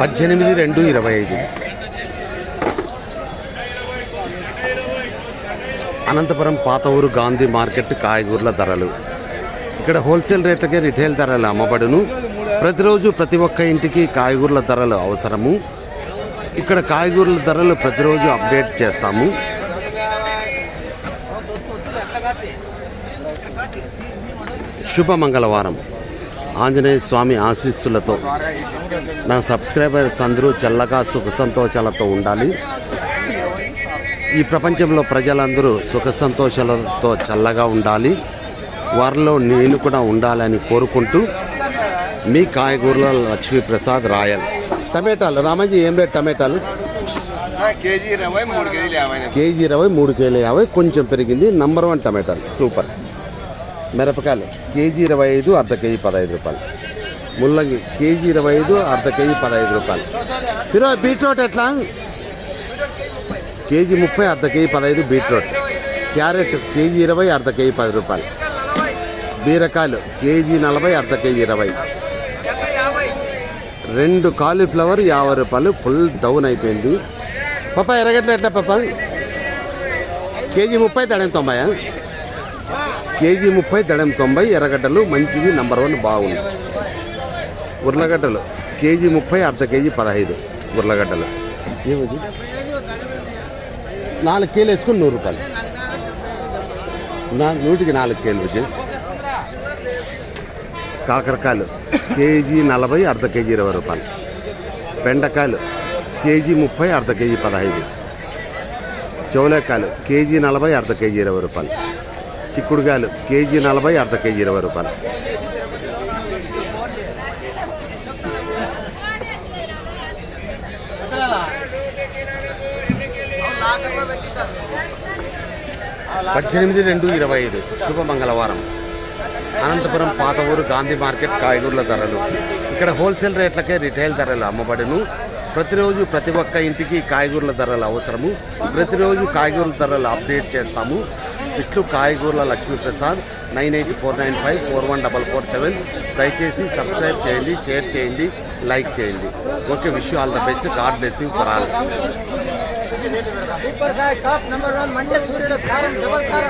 పద్దెనిమిది రెండు ఇరవై ఐదు. అనంతపురం పాత ఊరు గాంధీ మార్కెట్ కాయగూరల ధరలు. ఇక్కడ హోల్సేల్ రేట్లకే రిటైల్ ధరలు అమ్మబడును. ప్రతిరోజు ప్రతి ఒక్క ఇంటికి కాయగూరల ధరలు అవసరము. ఇక్కడ కాయగూరల ధరలు ప్రతిరోజు అప్డేట్ చేస్తాము. శుభ మంగళవారం. ఆంజనేయ స్వామి ఆశీస్సులతో నా సబ్స్క్రైబర్స్ అందరూ చల్లగా సుఖ సంతోషాలతో ఉండాలి. ఈ ప్రపంచంలో ప్రజలందరూ సుఖ సంతోషాలతో చల్లగా ఉండాలి. వారిలో నేను కూడా ఉండాలని కోరుకుంటూ మీ కాయగూరల లక్ష్మీప్రసాద్ రాయల్. టమాటాలు రామాజీ ఏం రేట్ టమాటాలు? కేజీ ఇరవై మూడు కేజీలు యాభై. కేజీ ఇరవై మూడు కేజీల యాభై కొంచెం పెరిగింది. నంబర్ వన్ టమాటాలు. సూపర్. మిరపకాయలు కేజీ ఇరవై ఐదు అర్ధ కేజీ పదహైదు రూపాయలు. ముల్లంగి కేజీ ఇరవై ఐదు అర్ధ కేజీ పదహైదు రూపాయలు. ఫిరో బీట్రూట్ ఎట్లా? కేజీ ముప్పై అర్ధ కేజీ పదహైదు బీట్రూట్. క్యారెట్ కేజీ ఇరవై అర్ధ కేజీ పది రూపాయలు. బీరకాయలు కేజీ నలభై అర్ధ కేజీ ఇరవై. రెండు కాలీఫ్లవర్ యాభై రూపాయలు ఫుల్ డౌన్ అయిపోయింది. పాప ఎరగట్ల ఎట్లా పాప కేజీ ముప్పై తడేం తొంభై కేజీ ముప్పై దడం తొంభై ఎర్రగడ్డలు మంచివి నంబర్ వన్ బాగుంది ఉర్లగడ్డలు కేజీ ముప్పై అర్ధ కేజీ పదహైదు ఉర్లగడ్డలు. ఏమిటి నాలుగు కేలు వేసుకుని నూరు రూపాయలు. నా నూటికి నాలుగు కేలు వచ్చి. కాకరకాయలు కేజీ నలభై అర్ధ కేజీ ఇరవై రూపాయలు. బెండకాయలు కేజీ ముప్పై అర్ధ కేజీ పదహైదు. చౌలేకాయలు కేజీ నలభై అర్ధ కేజీ ఇరవై రూపాయలు. చిక్కుడుకాయలు కేజీ నలభై అర్ధ కేజీ ఇరవై రూపాయలు. పద్దెనిమిది రెండు ఇరవై ఐదు శుభ మంగళవారం. అనంతపురం పాత ఊరు గాంధీ మార్కెట్ కాయగూరల ధరలు. ఇక్కడ హోల్సేల్ రేట్లకే రిటైల్ ధరలు అమ్మబడును. ప్రతిరోజు ప్రతి ఒక్క ఇంటికి కాయగూరల ధరలు అవసరము. ప్రతిరోజు కాయగూరల ధరలు అప్డేట్ చేస్తాము. ఇట్లు కాయగూరల Lakshmi Prasad nine eight four nine five four one double four seven. దయచేసి సబ్స్క్రైబ్ చేయండి షేర్ చేయండి లైక్ చేయండి. Okay wish all the best. God blessing for all. Super కాయ టాప్ నెంబర్ వన్ మండే సూర్యుడు కారం డబల్ కారం.